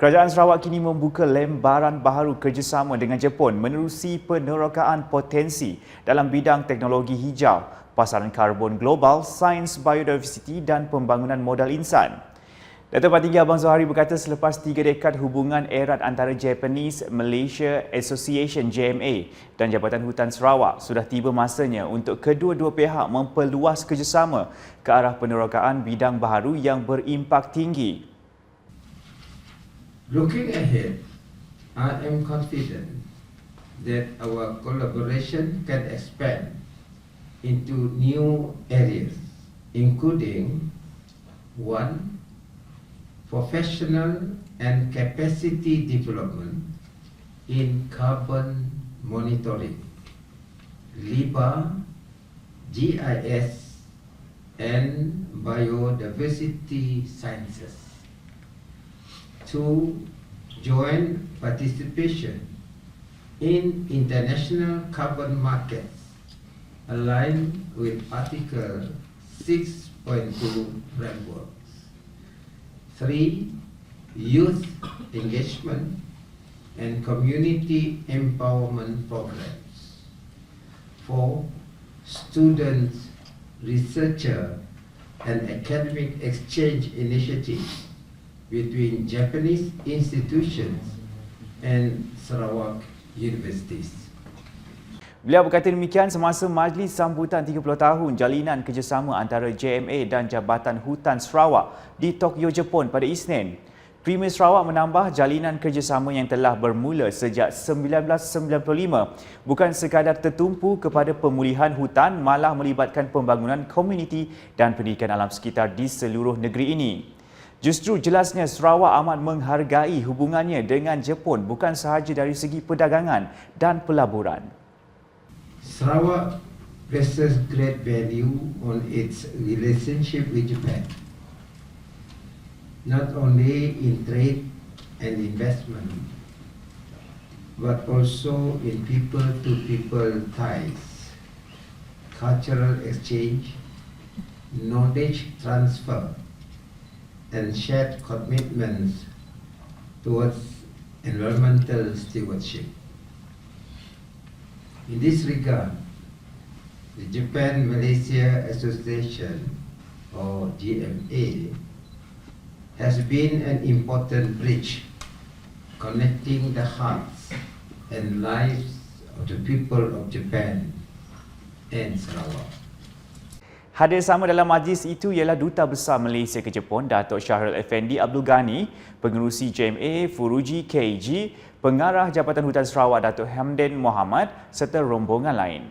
Kerajaan Sarawak kini membuka lembaran baharu kerjasama dengan Jepun menerusi penerokaan potensi dalam bidang teknologi hijau, pasaran karbon global, sains biodiversiti dan pembangunan modal insan. Datuk Patinggi Abang Zohari berkata selepas tiga dekad hubungan erat antara Japanese Malaysia Association JMA dan Jabatan Hutan Sarawak sudah tiba masanya untuk kedua-dua pihak memperluas kerjasama ke arah penerokaan bidang baharu yang berimpak tinggi. Looking ahead, I am confident that our collaboration can expand into new areas, including one, professional and capacity development in carbon monitoring, LIBA, GIS, and biodiversity sciences to join participation in international carbon markets aligned with Article 6.2 frameworks. Three, youth engagement and community empowerment programs. Four, students, researcher, and academic exchange initiatives between Japanese institutions and Sarawak universities. Beliau berkata demikian semasa majlis sambutan 30 tahun jalinan kerjasama antara JMA dan Jabatan Hutan Sarawak di Tokyo, Jepun pada Isnin. Premier Sarawak menambah jalinan kerjasama yang telah bermula sejak 1995 bukan sekadar tertumpu kepada pemulihan hutan malah melibatkan pembangunan komuniti dan pendidikan alam sekitar di seluruh negeri ini. Justru jelasnya Sarawak amat menghargai hubungannya dengan Jepun bukan sahaja dari segi perdagangan dan pelaburan. Sarawak places great value on its relationship with Japan, not only in trade and investment, but also in people-to-people ties, cultural exchange, knowledge transfer, and shared commitments towards environmental stewardship. In this regard, the Japan Malaysia Association, or GMA, has been an important bridge connecting the hearts and lives of the people of Japan and Sarawak. Hadir sama dalam majlis itu ialah Duta Besar Malaysia ke Jepun, Datuk Syahrul Effendi Abdul Ghani, Pengerusi JMA Furuji KG, Pengarah Jabatan Hutan Sarawak Datuk Hamden Muhammad serta rombongan lain.